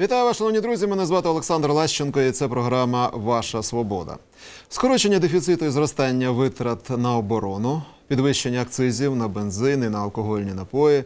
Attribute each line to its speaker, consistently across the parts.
Speaker 1: Вітаю вас, шановні друзі. Мене звати Олександр Лащенко, і це програма Ваша Свобода. Скорочення дефіциту і зростання витрат на оборону, підвищення акцизів на бензин і на алкогольні напої,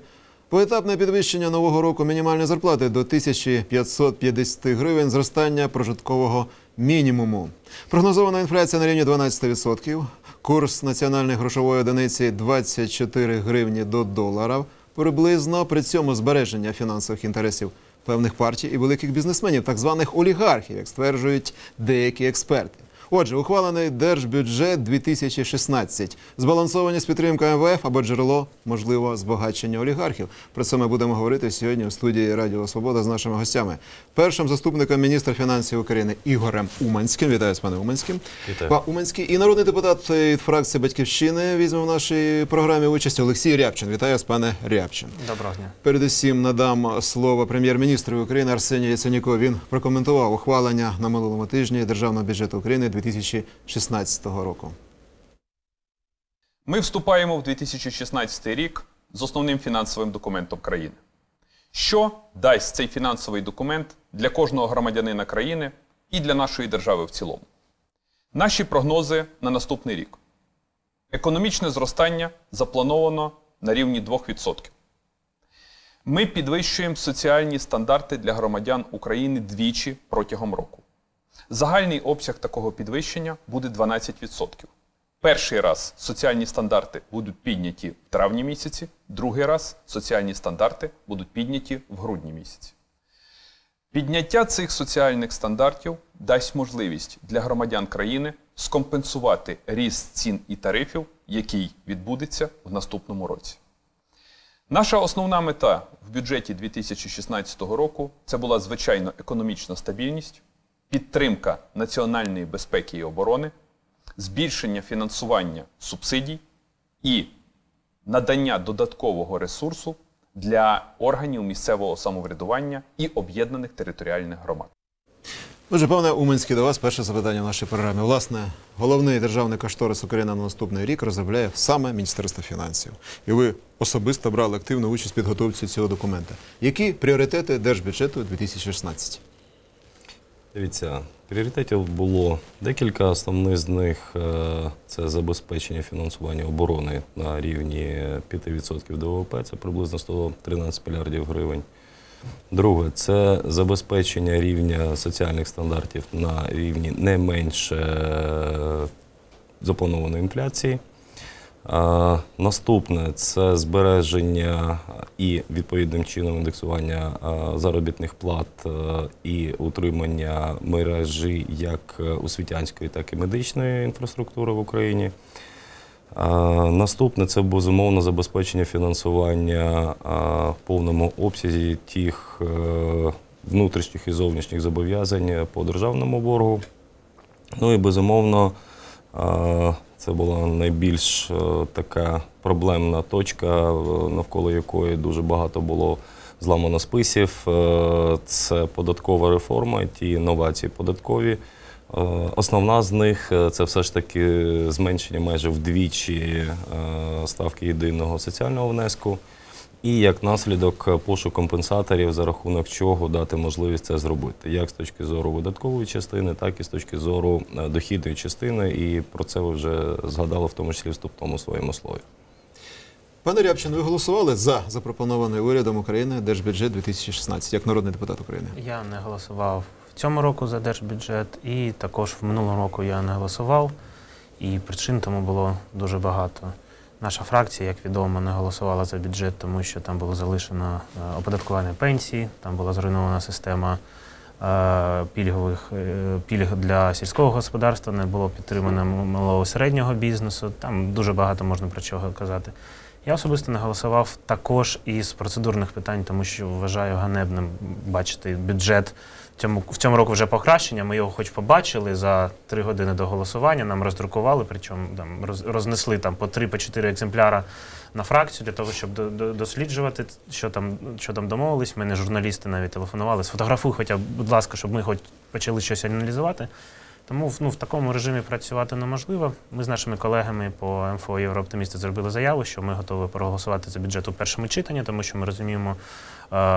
Speaker 1: поетапне підвищення нового року мінімальної зарплати до 1550 гривень, зростання прожиткового мінімуму. Прогнозована інфляція на рівні 12%, курс національної грошової одиниці 24 гривні до долара, приблизно при цьому збереження фінансових інтересів певних партій і великих бізнесменів, так званих олігархів, як стверджують деякі експерти. Отже, ухвалений держбюджет 2016, збалансовані з підтримкою МВФ або джерело можливо збагачення олігархів. Про це ми будемо говорити сьогодні у студії Радіо Свобода з нашими гостями. Першим заступником міністра фінансів України Ігорем Уманським. Вітаю з пане Уманським.
Speaker 2: Вітаю.
Speaker 1: Пан Уманський і народний депутат від фракції Батьківщини візьме в нашій програмі участь Олексій Рябчин. Вітаю з пане Рябчин.
Speaker 3: Доброго дня.
Speaker 1: Передусім надам слово прем'єр-міністру України Арсенію Яценюку. Він прокоментував ухвалення на минулому тижні державного бюджету України 2016 року.
Speaker 2: Ми вступаємо в 2016 рік з основним фінансовим документом країни. Що дасть цей фінансовий документ для кожного громадянина країни і для нашої держави в цілому? Наші прогнози на наступний рік. Економічне зростання заплановано на рівні 2%. Ми підвищуємо соціальні стандарти для громадян України двічі протягом року. Загальний обсяг такого підвищення буде 12%. Перший раз соціальні стандарти будуть підняті в травні місяці, другий раз соціальні стандарти будуть підняті в грудні місяці. Підняття цих соціальних стандартів дасть можливість для громадян країни скомпенсувати ріст цін і тарифів, який відбудеться в наступному році. Наша основна мета в бюджеті 2016 року це була звичайно економічна стабільність, підтримка національної безпеки і оборони, збільшення фінансування субсидій і надання додаткового ресурсу для органів місцевого самоврядування і об'єднаних територіальних громад.
Speaker 1: Отже, пане Уманський, до вас перше запитання в нашій програмі. Власне, головний державний кошторис України на наступний рік розробляє саме Міністерство фінансів. І ви особисто брали активну участь в підготовці цього документа. Які пріоритети держбюджету 2016?
Speaker 4: Дивіться, пріоритетів було декілька. Основних з них е, це забезпечення фінансування оборони на рівні 5% ДВП, це приблизно 113 мільярдів гривень. Друге, це забезпечення рівня соціальних стандартів на рівні не менше е, запланованої інфляції. Наступне це збереження і відповідним чином індексування заробітних плат е, і утримання мережі як е, освітянської, так і медичної інфраструктури в Україні. Наступне це безумовно забезпечення фінансування в повному обсязі тих е, внутрішніх і зовнішніх зобов'язань по державному боргу. Ну і безумовно, це була найбільш е, така проблемна точка, е, навколо якої дуже багато було зламано списів. Е, Це податкова реформа, ті новації податкові. Основна з них це все ж таки зменшення майже вдвічі ставки єдиного соціального внеску. І як наслідок е, пошук компенсаторів, за рахунок чого дати можливість це зробити, як з точки зору видаткової частини, так і з точки зору е, дохідної частини. І про це ви вже згадали в тому числі вступному своєму слові.
Speaker 1: Пане Рябчин, ви голосували за запропонований урядом України держбюджет 2016 як народний депутат України.
Speaker 3: Я не голосував в цьому року за держбюджет, і також в минулому року я не голосував. І причин тому було дуже багато. Наша фракція, як відомо, не голосувала за бюджет, тому що там було залишено е, оподаткування пенсій, там була зруйнована система е, пільгових е, пільг для сільського господарства, не було підтримано малого середнього бізнесу. Там дуже багато можна про чого казати. Я особисто не голосував також із процедурних питань, тому що вважаю ганебним бачити бюджет. Цьому, в цьому року вже покращення. Ми його хоч побачили за три години до голосування. Нам роздрукували, причому там роз, рознесли там по три, по чотири екземпляра на фракцію для того, щоб до- до- досліджувати, що там, що там домовились. Мене журналісти навіть телефонували. Сфотографуй, хоча, будь ласка, щоб ми хоч почали щось аналізувати. Тому ну, в такому режимі працювати неможливо. Ми з нашими колегами по МФО Єврооптимісти зробили заяву, що ми готові проголосувати за бюджет у першому читанні, тому що ми розуміємо е,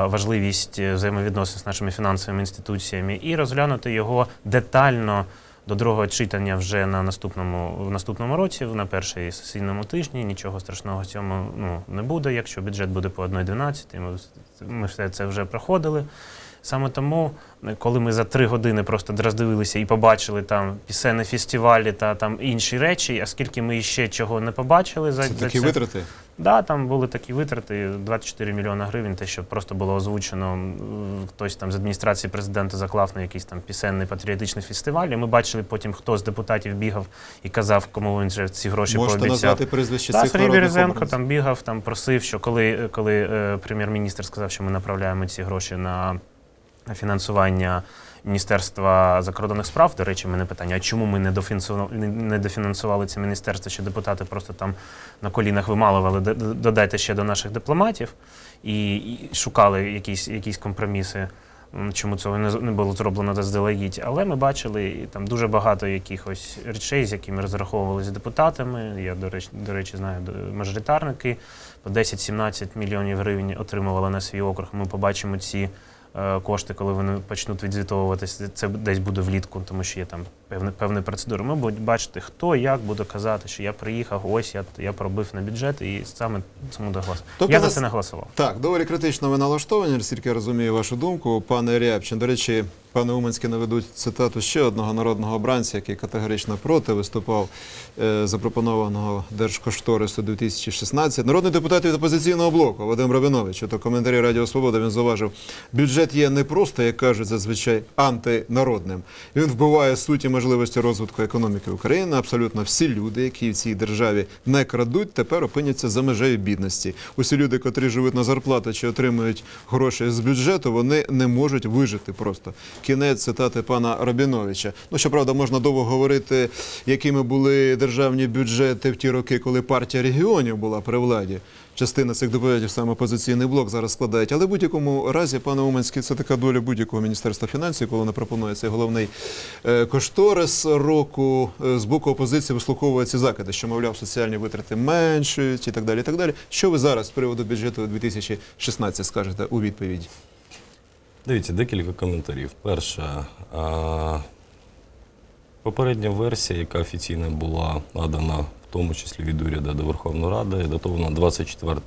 Speaker 3: важливість е, взаємовідносин з нашими фінансовими інституціями і розглянути його детально до другого читання вже на наступному в наступному році, на першій сесійному тижні. Нічого страшного цьому ну, не буде. Якщо бюджет буде по 1,12, ми, ми все це вже проходили. Саме тому, е, коли ми за три години просто роздивилися і побачили там пісенні фестивалі та там інші речі, оскільки ми ще чого не побачили за,
Speaker 1: Це
Speaker 3: за
Speaker 1: такі
Speaker 3: це.
Speaker 1: витрати.
Speaker 3: Да, там були такі витрати 24 мільйони гривень, те, що просто було озвучено. Хтось там з адміністрації президента заклав на якийсь там пісенний патріотичний фестиваль. І ми бачили потім, хто з депутатів бігав і казав, кому він вже ці гроші
Speaker 1: Можете
Speaker 3: пообіцяв.
Speaker 1: назвати прізвище цих
Speaker 3: Сергій Березенко там бігав, там просив, що коли, коли е, прем'єр-міністр сказав, що ми направляємо ці гроші на фінансування Міністерства закордонних справ. До речі, мене питання: а чому ми не дофінансували, це міністерство, що депутати просто там на колінах вималували, «Д- д- додайте ще до наших дипломатів і, і шукали якісь, якісь компроміси. Чому цього не, було зроблено заздалегідь, але ми бачили там дуже багато якихось речей, з якими розраховували з депутатами. Я, до речі, до речі, знаю мажоритарники по 10-17 мільйонів гривень отримували на свій округ. Ми побачимо ці кошти, коли вони почнуть відзвітовуватися. Це десь буде влітку, тому що є там певні, певні процедури. Ми будемо бачити, хто як буде казати, що я приїхав, ось я, я пробив на бюджет і саме цьому доголосував.
Speaker 1: Тобто
Speaker 3: я за це не голосував.
Speaker 1: Так, доволі критично ви налаштовані, наскільки я розумію вашу думку. Пане Рябчин, до речі, пане Уманське наведуть цитату ще одного народного обранця, який категорично проти виступав е, запропонованого держкошторису 2016. Народний депутат від опозиційного блоку Вадим Рабинович, то коментарі Радіо Свобода він зауважив, бюджет є не просто, як кажуть зазвичай, антинародним. Він вбиває суті можливості розвитку економіки України. Абсолютно всі люди, які в цій державі не крадуть, тепер опиняться за межею бідності. Усі люди, котрі живуть на зарплату чи отримують гроші з бюджету, вони не можуть вижити просто. Кінець цитати пана Рабіновича. Ну щоправда, можна довго говорити, якими були державні бюджети в ті роки, коли партія регіонів була при владі. Частина цих доповідів саме опозиційний блок зараз складають. Але в будь-якому разі, пане Уманський, це така доля будь-якого міністерства фінансів, коли не цей головний е, кошторис року. Е, З боку опозиції вислуховуються закиди, що мовляв, соціальні витрати меншують і так далі. І так далі. Що ви зараз з приводу бюджету 2016 скажете у відповіді?
Speaker 4: Дивіться, декілька коментарів. Перше, попередня версія, яка офіційно була надана, в тому числі від уряду до Верховної Ради, датована 24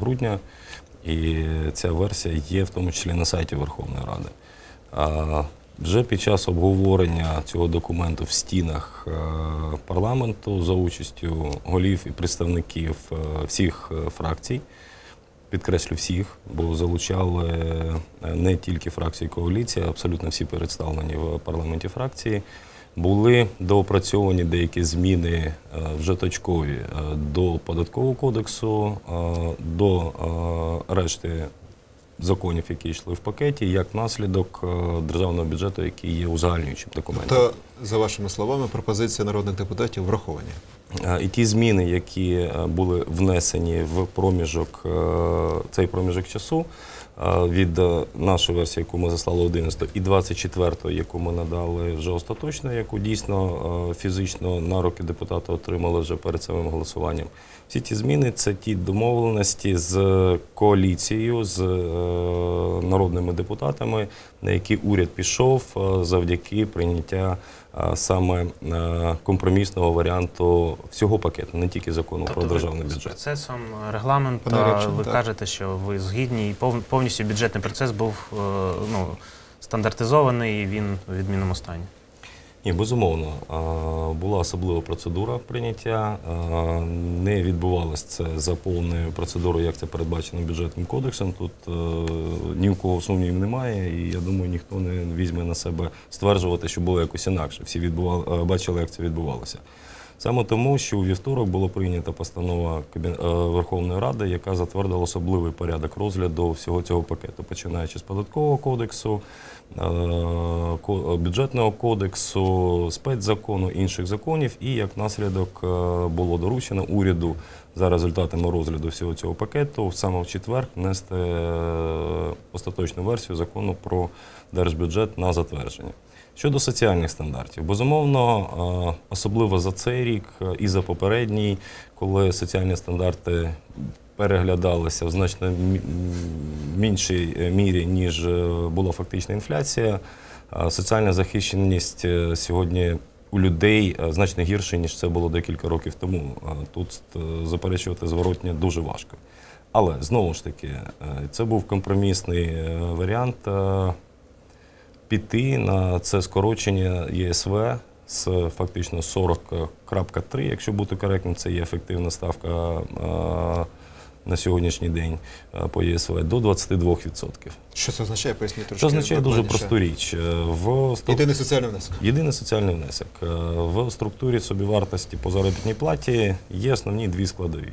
Speaker 4: грудня. І ця версія є в тому числі на сайті Верховної Ради. Вже під час обговорення цього документу в стінах е, парламенту за участю голів і представників е, всіх е, фракцій, підкреслю всіх, бо залучали е, не тільки фракції коаліції, а абсолютно всі представлені в парламенті фракції. Були доопрацьовані деякі зміни е, вже точкові е, до податкового кодексу, е, до решти законів, які йшли в пакеті, як наслідок державного бюджету, який є узагальнюючим документом.
Speaker 1: То, за вашими словами, пропозиції народних депутатів враховані.
Speaker 4: І ті зміни, які були внесені в проміжок, цей проміжок часу від е, нашої версії, яку ми заслали 11 і 24, яку ми надали вже остаточно, яку дійсно е, фізично на руки депутати отримали вже перед самим голосуванням. Всі ті зміни це ті домовленості з коаліцією, з е, народними депутатами, на які уряд пішов завдяки прийняття саме компромісного варіанту всього пакету, не тільки закону про державний
Speaker 3: ви з
Speaker 4: бюджет.
Speaker 3: процесом регламенту ви
Speaker 1: так.
Speaker 3: кажете, що ви згідні, і повністю бюджетний процес був е, ну, стандартизований, і він у відмінному стані.
Speaker 4: Ні, безумовно, була особлива процедура прийняття. Не відбувалося це за повною процедурою, як це передбачено бюджетним кодексом. Тут е, ні у кого сумнівів немає, і я думаю, ніхто не візьме на себе стверджувати, що було якось інакше. Всі відбували, е, бачили, як це відбувалося. Саме тому, що у вівторок була прийнята постанова е, Верховної Ради, яка затвердила особливий порядок розгляду всього цього пакету, починаючи з податкового кодексу, е, бюджетного кодексу, спецзакону, інших законів, і як наслідок е, було доручено уряду за результатами розгляду всього цього пакету саме в четвер внести е, остаточну версію закону про держбюджет на затвердження. Щодо соціальних стандартів, безумовно, е, особливо за цей рік е, і за попередній, коли соціальні стандарти переглядалися в значно меншій мірі, ніж була фактична інфляція, соціальна захищеність сьогодні у людей е, значно гірше, ніж це було декілька років тому. Е, Тут е, заперечувати зворотнє дуже важко. Але знову ж таки, це був компромісний варіант піти на це скорочення ЄСВ з фактично 40.3, якщо бути коректним, це є ефективна ставка на сьогоднішній день е, по ЄСВ до 22%.
Speaker 1: Що це означає? Поясніть трошки.
Speaker 4: Що означає дуже просту річ. Е, В струк-
Speaker 1: Єдиний соціальний внесок.
Speaker 4: Єдиний соціальний внесок. Е, В структурі собівартості по заробітній платі є основні дві складові.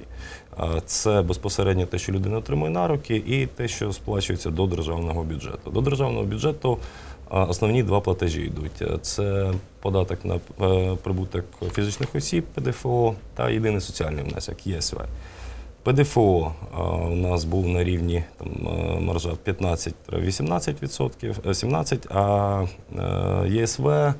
Speaker 4: Це безпосередньо те, що людина отримує на руки, і те, що сплачується до державного бюджету. До державного бюджету основні два платежі йдуть. Це податок на прибуток фізичних осіб, ПДФО, та єдиний соціальний внесок ЄСВ. ПДФО у нас був на рівні там, маржа 15-18%, е, 17%, а е, ЄСВ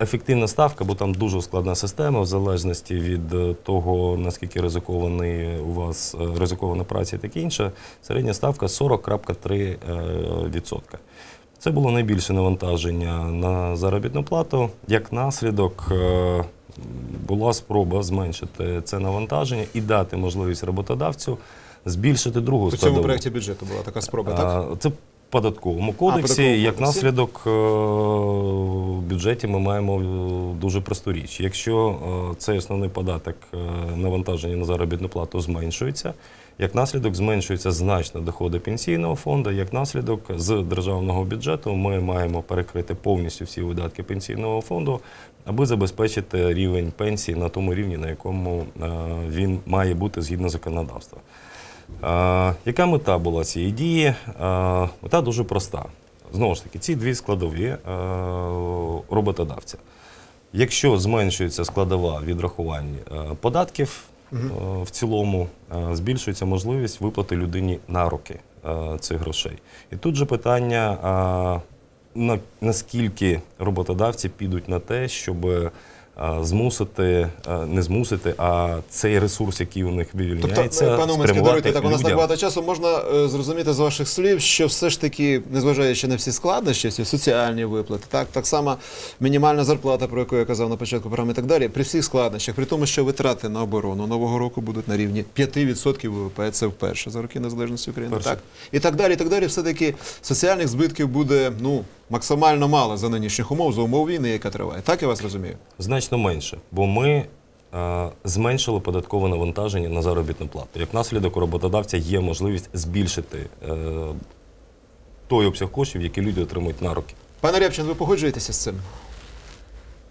Speaker 4: ефективна ставка, бо там дуже складна система, в залежності від е, того, наскільки ризикований у вас е, ризикована праця і таке інше, середня ставка 40,3%. Це було найбільше навантаження на заробітну плату. Як наслідок була спроба зменшити це навантаження і дати можливість роботодавцю збільшити другу
Speaker 1: У цьому проєкті бюджету була така спроба, так?
Speaker 4: А, Це податковому кодексі.
Speaker 1: податковому
Speaker 4: Як
Speaker 1: кодексі.
Speaker 4: наслідок е, в бюджеті ми маємо е, дуже просту річ. Якщо е, цей основний податок навантаження на заробітну плату зменшується, як наслідок зменшуються значно доходи пенсійного фонду. Як наслідок з державного бюджету ми маємо перекрити повністю всі видатки пенсійного фонду, аби забезпечити рівень пенсії на тому рівні, на якому він має бути згідно законодавства. Яка мета була цієї дії? Мета дуже проста. Знову ж таки, ці дві складові е, роботодавця. Якщо зменшується складова відрахувань е, податків е, в цілому, збільшується можливість виплати людині на руки е, цих грошей. І тут же питання, на, наскільки роботодавці підуть на те, щоб змусити, е, не змусити, а цей ресурс, який у них
Speaker 1: Тобто,
Speaker 4: вивільняється,
Speaker 1: пане Уманський,
Speaker 4: спрямувати
Speaker 1: даруйте, так у нас так багато часу. Можна е, зрозуміти з ваших слів, що все ж таки, незважаючи на всі складнощі, всі соціальні виплати, так, так само мінімальна зарплата, про яку я казав на початку програми і так далі, при всіх складнощах, при тому, що витрати на оборону нового року будуть на рівні 5% ВВП, це вперше за роки незалежності України.
Speaker 4: Вперше.
Speaker 1: Так. І так далі, і так далі, все-таки соціальних збитків буде ну, максимально мало за нинішніх умов, за умов війни, яка триває. Так я вас розумію?
Speaker 4: Значно менше, бо ми е, зменшили податкове навантаження на заробітну плату. Як наслідок у роботодавця є можливість збільшити е, той обсяг коштів, які люди отримують на руки.
Speaker 1: Пане Рябчин, ви погоджуєтеся з цим?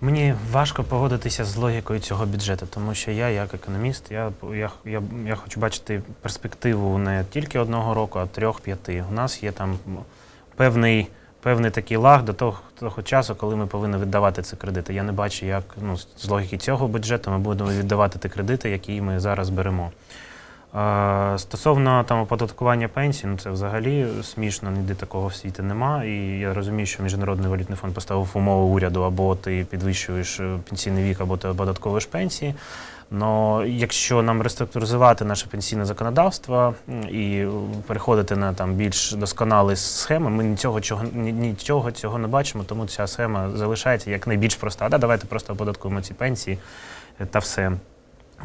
Speaker 3: Мені важко погодитися з логікою цього бюджету, тому що я, як економіст, я, я, я, я хочу бачити перспективу не тільки одного року, а трьох-п'яти. У нас є там певний, певний такий лаг до того, того часу, коли ми повинні віддавати ці кредити. Я не бачу, як ну, з логіки цього бюджету ми будемо віддавати ті кредити, які ми зараз беремо. Стосовно там оподаткування пенсій, ну це взагалі смішно, ніде такого в світі нема. І я розумію, що Міжнародний валютний фонд поставив умови уряду, або ти підвищуєш е, пенсійний вік, або ти оподатковуєш пенсії. Но якщо нам реструктуризувати наше пенсійне законодавство і переходити на там більш досконалі схеми, ми нічого чого нічого цього не бачимо, тому ця схема залишається як найбільш проста. Да, давайте просто оподаткуємо ці пенсії е, та все.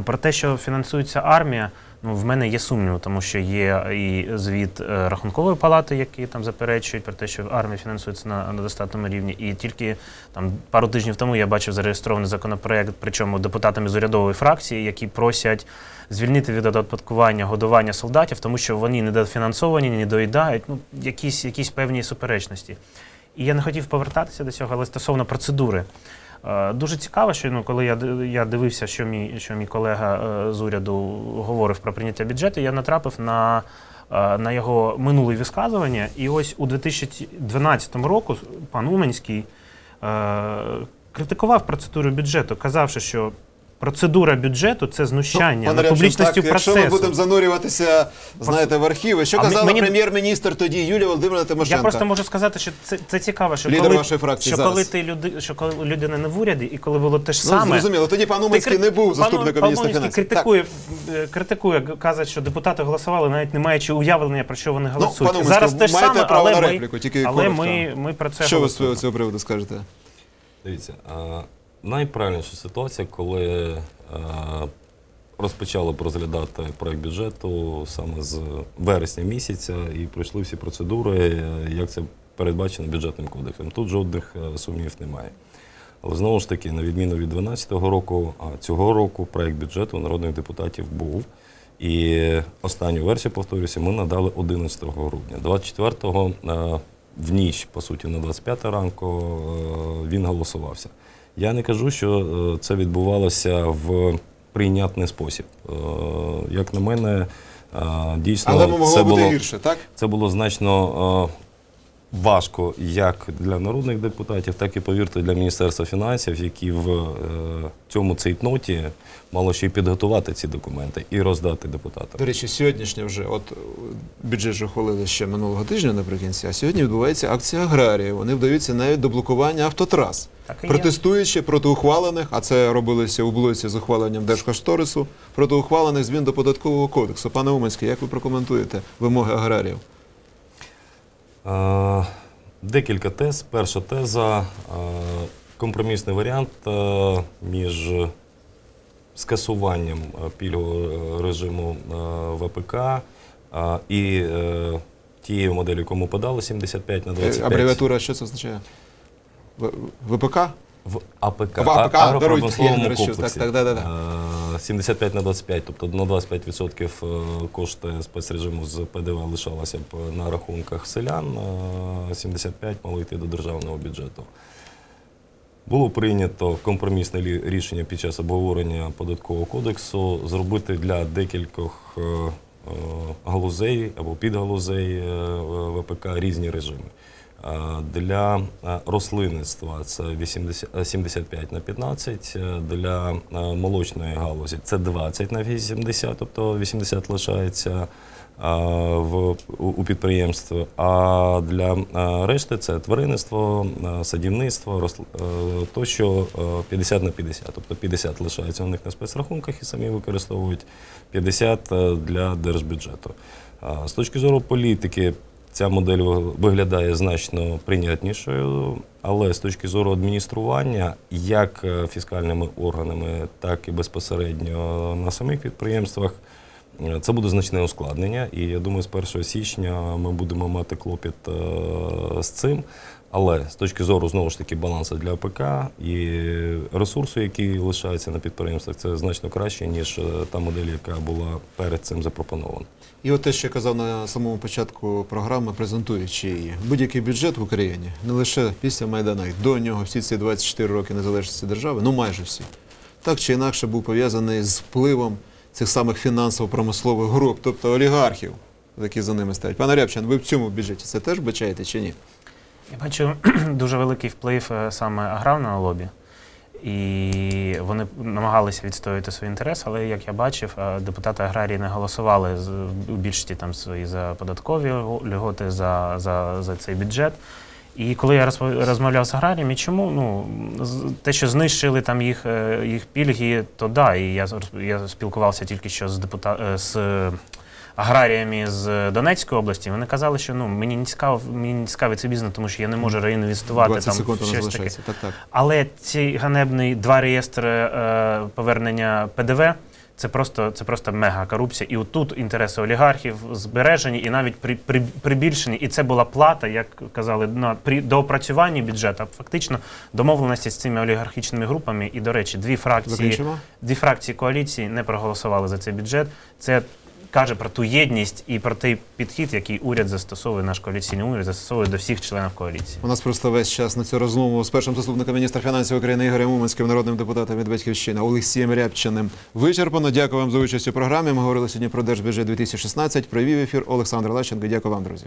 Speaker 3: Про те, що фінансується армія, ну в мене є сумнів, тому що є і звіт е, рахункової палати, які там заперечують про те, що армія фінансується на, на достатньому рівні. І тільки там пару тижнів тому я бачив зареєстрований законопроект, причому депутатами з урядової фракції, які просять звільнити від оподаткування годування солдатів, тому що вони недофінансовані, не доїдають. Ну якісь, якісь певні суперечності. І я не хотів повертатися до цього, але стосовно процедури. Е, Дуже цікаво, що ну, коли я, я дивився, що мій, що мій колега е, з уряду говорив про прийняття бюджету, я натрапив на, е, на його минуле висказування. І ось у 2012 року пан Уманський е, критикував процедуру бюджету, казавши, що процедура бюджету це знущання
Speaker 1: Ну, Рябчин,
Speaker 3: публічністю
Speaker 1: так, Якщо ми будемо занурюватися, знаєте, в архіви, що
Speaker 3: А
Speaker 1: казала
Speaker 3: мені-
Speaker 1: прем'єр-міністр тоді Юлія Володимирівна Тимошенко?
Speaker 3: Я просто можу сказати, що це, це цікаво, що
Speaker 1: Лідер
Speaker 3: коли,
Speaker 1: вашої фракції
Speaker 3: що
Speaker 1: зараз.
Speaker 3: коли ти люди, що коли людина не в уряді, і коли було те ж
Speaker 1: Ну,
Speaker 3: саме.
Speaker 1: зрозуміло, тоді пан
Speaker 3: Ти
Speaker 1: Уманський не був заступником
Speaker 3: пан
Speaker 1: міністра фінансів.
Speaker 3: Критикує, е, критикує, каже, що депутати голосували, навіть не маючи уявлення, про що вони голосують.
Speaker 1: пане Уманський,
Speaker 3: Зараз те ж
Speaker 1: маєте
Speaker 3: саме,
Speaker 1: право
Speaker 3: але,
Speaker 1: на
Speaker 3: ми,
Speaker 1: репліку, тільки
Speaker 3: але ми, ми про це
Speaker 1: Що ви з цього, цього приводу скажете?
Speaker 4: Дивіться, а, найправильніша ситуація, коли а, розпочали розглядати проект бюджету саме з вересня місяця і пройшли всі процедури, е, як це передбачено бюджетним кодексом. Тут жодних е, сумнівів немає. Але знову ж таки, на відміну від 2012 року, цього року проект бюджету народних депутатів був. І останню версію, повторюся, ми надали 11 грудня. 24-го е, в ніч, по суті, на 25 ранку е, він голосувався. Я не кажу, що е, це відбувалося в прийнятний спосіб. Е, Як на мене, е, дійсно
Speaker 1: Але могло
Speaker 4: це
Speaker 1: бути
Speaker 4: було,
Speaker 1: гірше, так?
Speaker 4: це було значно важко як для народних депутатів, так і повірте для Міністерства фінансів, які в е, цьому цейтноті мало ще й підготувати ці документи і роздати депутатам.
Speaker 1: До речі, сьогоднішня вже, от бюджет же ухвалили ще минулого тижня наприкінці, а сьогодні відбувається акція аграрії. Вони вдаються навіть до блокування автотрас,
Speaker 3: Так
Speaker 1: протестуючи проти ухвалених, а це робилося у блоці з ухваленням держкошторису, проти ухвалених змін до податкового кодексу. Пане Уманський, як ви прокоментуєте вимоги аграріїв?
Speaker 4: Е, Декілька тез. Перша теза е, компромісний варіант е, між скасуванням е, пільгового режиму е, ВПК е, і е, тією моделлю, ми подали, 75 на
Speaker 1: Е,
Speaker 4: 25.
Speaker 1: Абревіатура, що це означає? ВПК?
Speaker 4: В АПК,
Speaker 1: В АПК, даруйте, я не розчув.
Speaker 4: комплексі.
Speaker 1: Так, так, да-да-да.
Speaker 4: Е, 75 на 25, тобто на 25% е, кошти спецрежиму з ПДВ лишалося б на рахунках селян, е, 75 мало йти до державного бюджету. Було прийнято компромісне рішення під час обговорення податкового кодексу зробити для декількох е, е, галузей або підгалузей е, ВПК різні режими. Е, Для е, рослинництва це 80, е, 75 на 15, е, для е, молочної галузі це 20 на 80, тобто 80 лишається е, в, у, у підприємств. А для е, решти це тваринництво, е, садівництво, е, тощо е, 50 на 50. Тобто 50 лишається у них на спецрахунках і самі використовують 50 е, для держбюджету. З точки зору політики, ця модель виглядає значно прийнятнішою, але з точки зору адміністрування, як е, фіскальними органами, так і безпосередньо на самих підприємствах, е, це буде значне ускладнення. І я думаю, з 1 січня ми будемо мати клопіт е, з цим. Але з точки зору знову ж таки балансу для АПК і ресурсу, який лишається на підприємствах, це значно краще, ніж е, та модель, яка була перед цим запропонована.
Speaker 1: І от те, що я казав на самому початку програми, презентуючи її. Будь-який бюджет в Україні, не лише після Майдана, і до нього всі ці 24 роки незалежності держави, ну майже всі, так чи інакше був пов'язаний з впливом цих самих фінансово-промислових груп, тобто олігархів, які за ними стоять. Пане Рябчин, ви в цьому бюджеті це теж бачаєте чи ні?
Speaker 3: Я бачу дуже великий вплив е, саме аграрного лобі. І вони намагалися відстоювати свій інтерес, але як я бачив, е, депутати аграрії не голосували у більшості там свої за податкові льготи за, за, за цей бюджет. І коли я розмовляв з аграріями, чому ну те, що знищили там їх, е, їх пільги, то да. І я я спілкувався тільки що з депута е, з аграріями з Донецької області. Вони казали, що ну мені не цікаво, мені не цікавий цей бізнес, тому що я не можу реінвестувати там щось таке.
Speaker 1: Так, так.
Speaker 3: Але ці ганебні два реєстри е, повернення ПДВ. Це просто, це просто мега корупція. І отут інтереси олігархів збережені і навіть при, при, прибільшені. І це була плата, як казали, на при доопрацюванні бюджету, фактично домовленості з цими олігархічними групами. І, до речі, дві фракції,
Speaker 1: Закінчимо?
Speaker 3: дві фракції коаліції не проголосували за цей бюджет. Це каже про ту єдність і про той підхід, який уряд застосовує, наш коаліційний уряд застосовує до всіх членів коаліції.
Speaker 1: У нас просто весь час на цю розмову з першим заступником міністра фінансів України Ігорем Уманським, народним депутатом від Батьківщини Олексієм Рябчиним вичерпано. Дякую вам за участь у програмі. Ми говорили сьогодні про держбюджет 2016. Провів ефір Олександр Лащенко. Дякую вам, друзі.